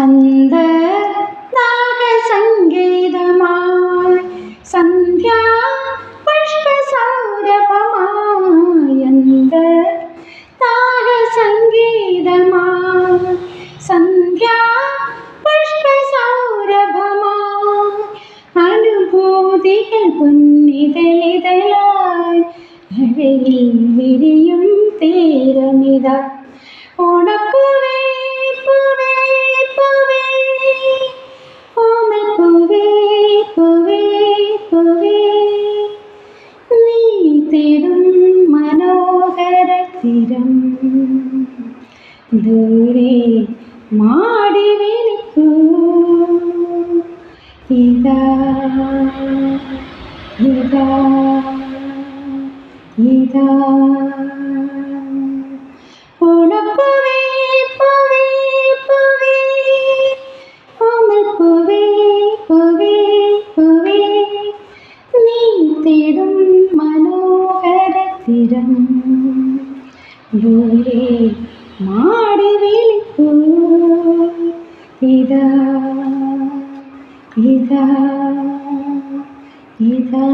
അന്തർദാഹസംഗീതമായി സന്ധ്യാ പുഷ്പസൗരഭമായി അന്തർദാഹസംഗീതമായി സന്ധ്യാ പുഷ്പസൗരഭമായി അനുഭൂതികൾ പൊന്നിതളിതലായി വിരിയും തീരമിത തീരം ദൂരെ മാടി വിളിക്കൂ ഇതാ ഇതാ നീ തേടും മനോഹര തിരം. ദൂരെ മാടി വിളിക്കൂ ഇതാ ഇതാ ഇതാ.